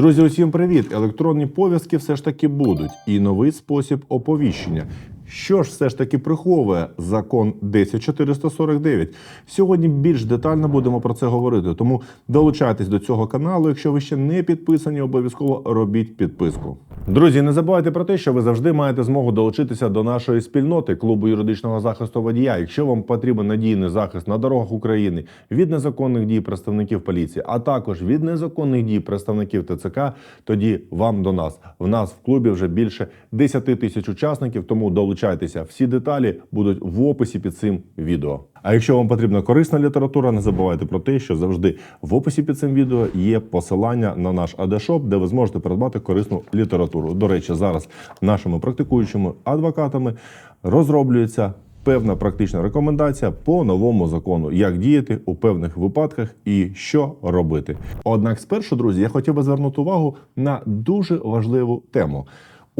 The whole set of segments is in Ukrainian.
Друзі, усім привіт! Електронні пов'язки все ж таки будуть і новий спосіб оповіщення. Що ж все ж таки приховує закон 10449? Сьогодні більш детально будемо про це говорити. Тому долучайтесь до цього каналу. Якщо ви ще не підписані, обов'язково робіть підписку. Друзі, не забувайте про те, що ви завжди маєте змогу долучитися до нашої спільноти клубу юридичного захисту водія. Якщо вам потрібен надійний захист на дорогах України від незаконних дій представників поліції, а також від незаконних дій представників ТЦК, тоді вам до нас. В нас в клубі вже більше 10 тисяч учасників, тому долучайтеся. Всі деталі будуть в описі під цим відео. А якщо вам потрібна корисна література, не забувайте про те, що завжди в описі під цим відео є посилання на наш AD-шоп, де ви зможете придбати корисну літературу. До речі, зараз нашими практикуючими адвокатами розроблюється певна практична рекомендація по новому закону, як діяти у певних випадках і що робити. Однак, спершу, друзі, я хотів би звернути увагу на дуже важливу тему.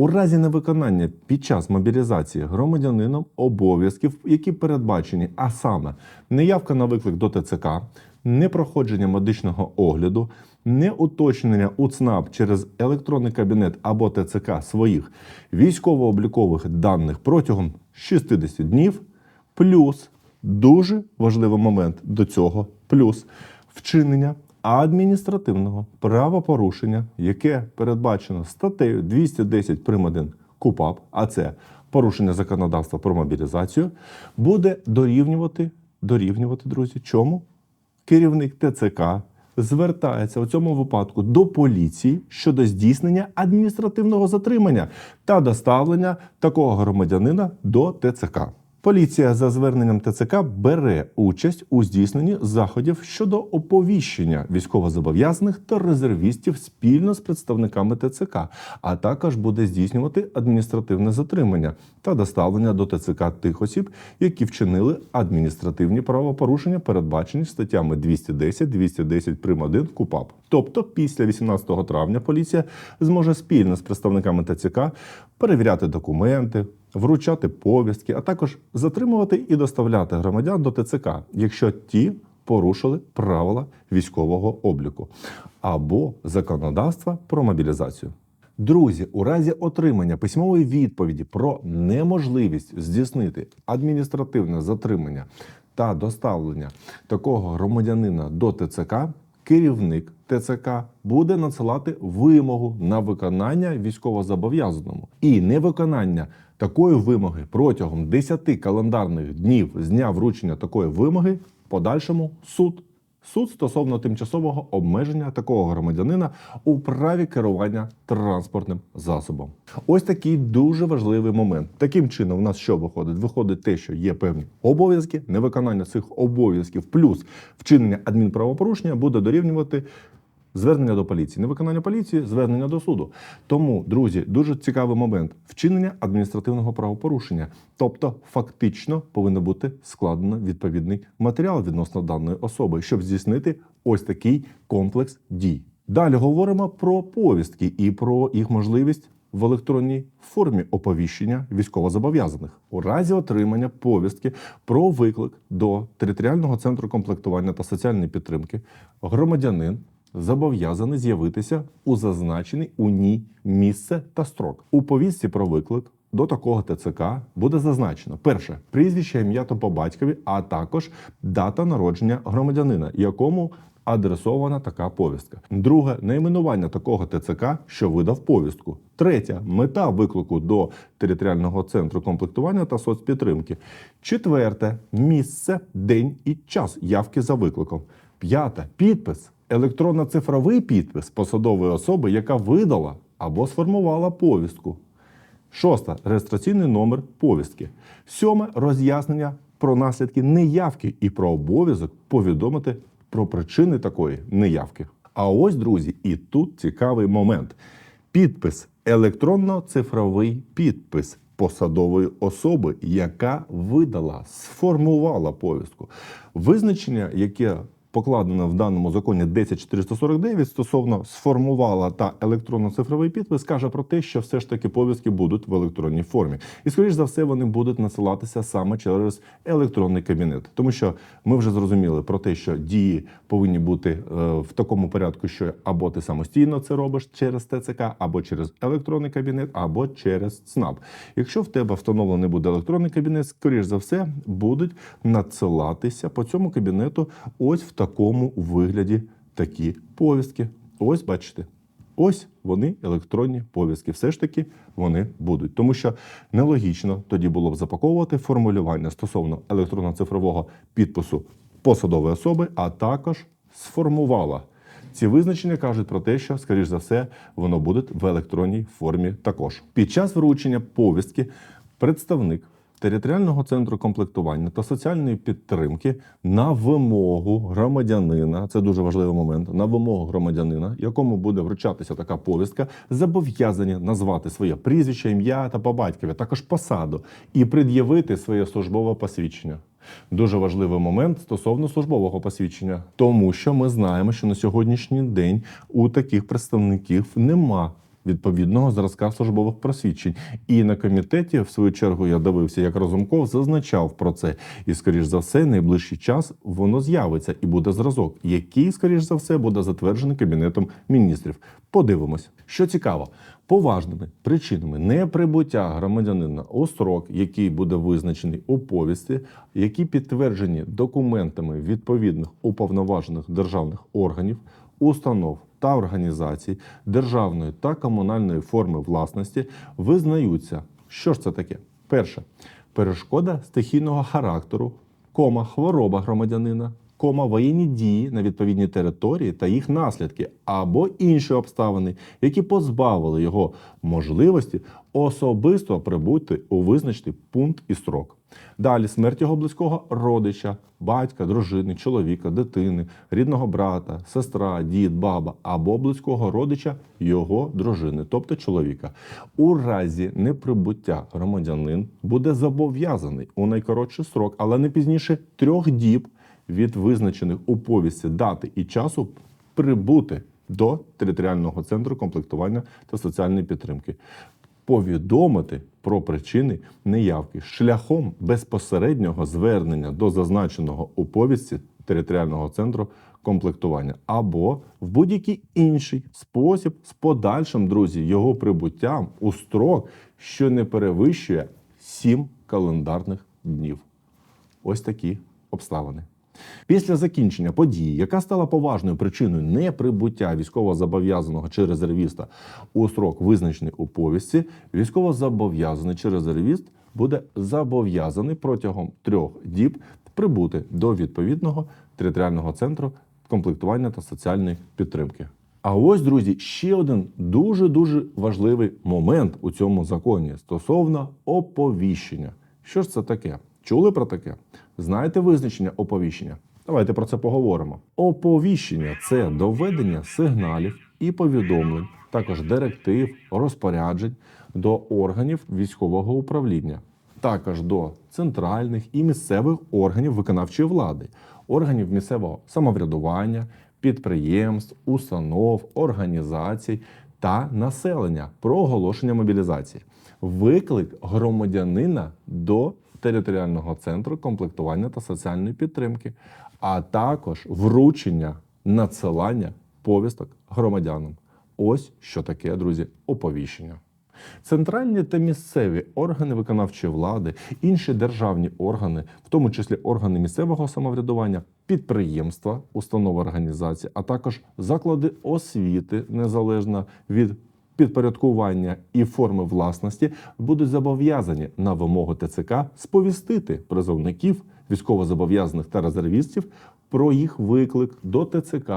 У разі невиконання під час мобілізації громадянином обов'язків, які передбачені, а саме неявка на виклик до ТЦК, непроходження медичного огляду, неуточнення у ЦНАП через електронний кабінет або ТЦК своїх військово-облікових даних протягом 60 днів, плюс дуже важливий момент до цього, плюс вчинення адміністративного правопорушення, яке передбачено статтею 210 прим. 1 КУПАП, а це порушення законодавства про мобілізацію, буде дорівнювати, дорівнювати, друзі, чому? Керівник ТЦК звертається у цьому випадку до поліції щодо здійснення адміністративного затримання та доставлення такого громадянина до ТЦК. Поліція за зверненням ТЦК бере участь у здійсненні заходів щодо оповіщення військовозобов'язаних та резервістів спільно з представниками ТЦК, а також буде здійснювати адміністративне затримання та доставлення до ТЦК тих осіб, які вчинили адміністративні правопорушення, передбачені статтями 210, 210 прим. 1 КУПАП. Тобто, після 18 травня поліція зможе спільно з представниками ТЦК перевіряти документи, вручати повістки, а також затримувати і доставляти громадян до ТЦК, якщо ті порушили правила військового обліку або законодавства про мобілізацію. Друзі, у разі отримання письмової відповіді про неможливість здійснити адміністративне затримання та доставлення такого громадянина до ТЦК, керівник ТЦК буде надсилати вимогу на виконання військовозобов'язаному і невиконання такої вимоги протягом 10 календарних днів з дня вручення такої вимоги в подальшому суд. Суд стосовно тимчасового обмеження такого громадянина у праві керування транспортним засобом. Ось такий дуже важливий момент. Таким чином, у нас що виходить? Виходить те, що є певні обов'язки, невиконання цих обов'язків, плюс вчинення адмінправопорушення буде дорівнювати Звернення до поліції, невиконання поліції, звернення до суду. Тому, друзі, дуже цікавий момент вчинення адміністративного правопорушення. Тобто, фактично повинен бути складено відповідний матеріал відносно даної особи, щоб здійснити ось такий комплекс дій. Далі говоримо про повістки і про їх можливість в електронній формі оповіщення військовозобов'язаних у разі отримання повістки про виклик до територіального центру комплектування та соціальної підтримки громадянин зобов'язаний з'явитися у зазначений у ній місце та строк. У повістці про виклик до такого ТЦК буде зазначено перше прізвище, ім'я та по батькові, а також дата народження громадянина, якому адресована така повістка. Друге найменування такого ТЦК, що видав повістку. Третє мета виклику до територіального центру комплектування та соцпідтримки. Четверте місце, день і час явки за викликом. П'яте підпис. Електронно-цифровий підпис посадової особи, яка видала або сформувала повістку. Шоста реєстраційний номер повістки. Сьоме роз'яснення про наслідки неявки і про обов'язок повідомити про причини такої неявки. А ось, друзі, і тут цікавий момент: підпис електронно-цифровий підпис посадової особи, яка видала, сформувала повістку. Визначення, яке покладена в даному законі 10449 стосовно сформувала та електронно-цифровий підпис, каже про те, що все ж таки повістки будуть в електронній формі. І скоріш за все вони будуть насилатися саме через електронний кабінет, тому що ми вже зрозуміли про те, що дії повинні бути е, в такому порядку, що або ти самостійно це робиш через ТЦК, або через електронний кабінет, або через ЦНАП. Якщо в тебе встановлений буде електронний кабінет, скоріш за все будуть надсилатися по цьому кабінету ось в такому вигляді такі повістки. Ось бачите. Ось вони електронні повістки. Все ж таки вони будуть, тому що нелогічно тоді було б запаковувати формулювання стосовно електронно-цифрового підпису посадової особи, а також сформувала. Ці визначення кажуть про те, що, скоріш за все, воно буде в електронній формі також. Під час вручення повістки представник територіального центру комплектування та соціальної підтримки на вимогу громадянина, це дуже важливий момент, на вимогу громадянина, якому буде вручатися така повістка, зобов'язані назвати своє прізвище, ім'я та по батькові, також посаду і пред'явити своє службове посвідчення. Дуже важливий момент стосовно службового посвідчення, тому що ми знаємо, що на сьогоднішній день у таких представників нема відповідного зразка службових просвідчень. І на комітеті, в свою чергу, я дивився, як Разумков зазначав про це. І, скоріш за все, найближчий час воно з'явиться і буде зразок, який, скоріш за все, буде затверджений кабінетом міністрів. Подивимось, що цікаво. Поважними причинами неприбуття громадянина у строк, який буде визначений у повісті, які підтверджені документами відповідних уповноважених державних органів, установ та організацій державної та комунальної форми власності визнаються. Що ж це таке? Перше перешкода стихійного характеру, кома хвороба громадянина, кома воєнні дії на відповідній території та їх наслідки, або інші обставини, які позбавили його можливості особисто прибути у визначений пункт і строк. Далі смерть його близького родича, батька, дружини, чоловіка, дитини, рідного брата, сестра, дід, баба або близького родича його дружини, тобто чоловіка. У разі неприбуття громадянин буде зобов'язаний у найкоротший строк, але не пізніше трьох діб від визначених у повісті дати і часу прибути до територіального центру комплектування та соціальної підтримки. Повідомити про причини неявки шляхом безпосереднього звернення до зазначеного у повісті територіального центру комплектування або в будь-який інший спосіб з подальшим друзі його прибуттям у строк, що не перевищує 7 календарних днів. Ось такі обставини. Після закінчення події, яка стала поважною причиною неприбуття військовозобов'язаного чи резервіста у срок, визначений у повісті, військовозобов'язаний чи резервіст буде зобов'язаний протягом трьох діб прибути до відповідного територіального центру комплектування та соціальної підтримки. А ось, друзі, ще один дуже дуже важливий момент у цьому законі стосовно оповіщення. Що ж це таке? Чули про таке? Знаєте визначення оповіщення? Давайте про це поговоримо. Оповіщення це доведення сигналів і повідомлень, також директив, розпоряджень до органів військового управління, також до центральних і місцевих органів виконавчої влади, органів місцевого самоврядування, підприємств, установ, організацій та населення про оголошення мобілізації. Виклик громадянина до територіального центру комплектування та соціальної підтримки, а також вручення надсилання повісток громадянам. Ось що таке, друзі, оповіщення. Центральні та місцеві органи виконавчої влади, інші державні органи, в тому числі органи місцевого самоврядування, підприємства, установи організації, а також заклади освіти незалежно від підпорядкування і форми власності будуть зобов'язані на вимогу ТЦК сповістити призовників, військовозобов'язаних та резервістів про їх виклик до ТЦК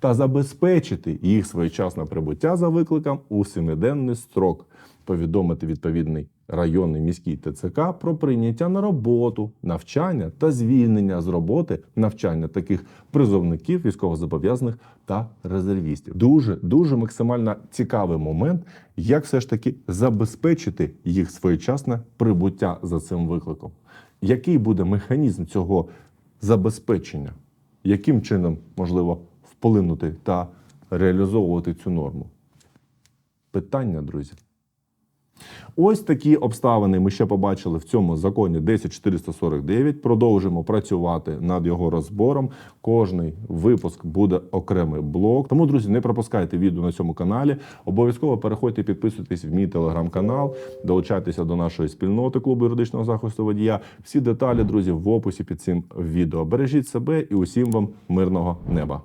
та забезпечити їх своєчасне прибуття за викликом у семиденний строк, повідомити відповідний районний міський ТЦК про прийняття на роботу, навчання та звільнення з роботи навчання таких призовників, військовозобов'язаних та резервістів. Дуже дуже максимально цікавий момент, як все ж таки забезпечити їх своєчасне прибуття за цим викликом. Який буде механізм цього забезпечення? яким чином можливо вплинути та реалізовувати цю норму? Питання, друзі. Ось такі обставини ми ще побачили в цьому законі 10449. Продовжимо працювати над його розбором. Кожний випуск буде окремий блок. Тому, друзі, не пропускайте відео на цьому каналі. Обов'язково переходьте, підписуйтесь в мій телеграм-канал, долучайтеся до нашої спільноти клубу юридичного захисту водія. Всі деталі, друзі, в описі під цим відео. Бережіть себе і усім вам мирного неба.